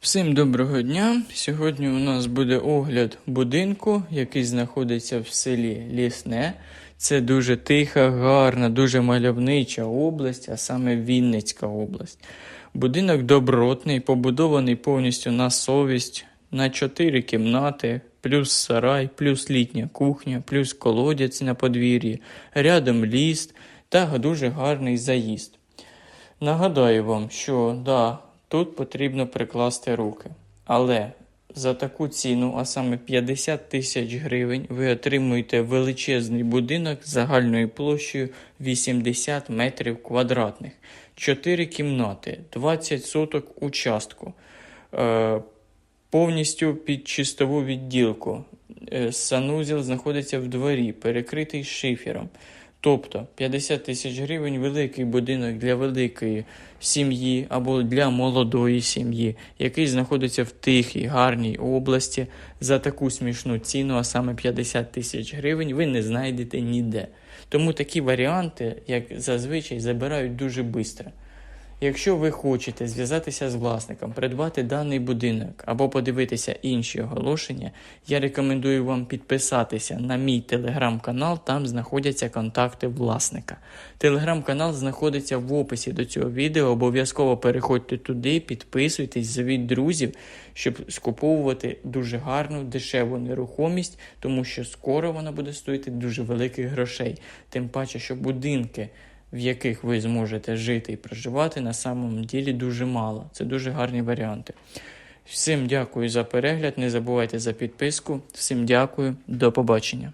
Всім доброго дня! Сьогодні у нас буде огляд будинку, який знаходиться в селі Лісне. Це дуже тиха, гарна, дуже мальовнича область, а саме Вінницька область. Будинок добротний, побудований повністю на совість, на 4 кімнати, плюс сарай, плюс літня кухня, плюс колодязь на подвір'ї, рядом ліс та дуже гарний заїзд. Нагадаю вам, що да, тут потрібно прикласти руки. Але за таку ціну, а саме 50 тисяч гривень, ви отримуєте величезний будинок з загальною площею 80 метрів квадратних, 4 кімнати, 20 соток участку, е, повністю під чистову відділку. Е, санузел знаходиться в дворі, перекритий шифером. Тобто 50 тисяч гривень великий будинок для великої сім'ї або для молодої сім'ї, який знаходиться в тихій, гарній області за таку смішну ціну, а саме 50 тисяч гривень, ви не знайдете ніде. Тому такі варіанти, як зазвичай, забирають дуже швидко. Якщо ви хочете зв'язатися з власником, придбати даний будинок або подивитися інші оголошення, я рекомендую вам підписатися на мій телеграм-канал, там знаходяться контакти власника. Телеграм-канал знаходиться в описі до цього відео. Обов'язково переходьте туди, підписуйтесь, зовіть друзів, щоб скуповувати дуже гарну, дешеву нерухомість, тому що скоро вона буде стоїти дуже великих грошей. Тим паче, що будинки в яких ви зможете жити і проживати, на самом ділі дуже мало. Це дуже гарні варіанти. Всім дякую за перегляд. Не забувайте за підписку. Всім дякую, до побачення.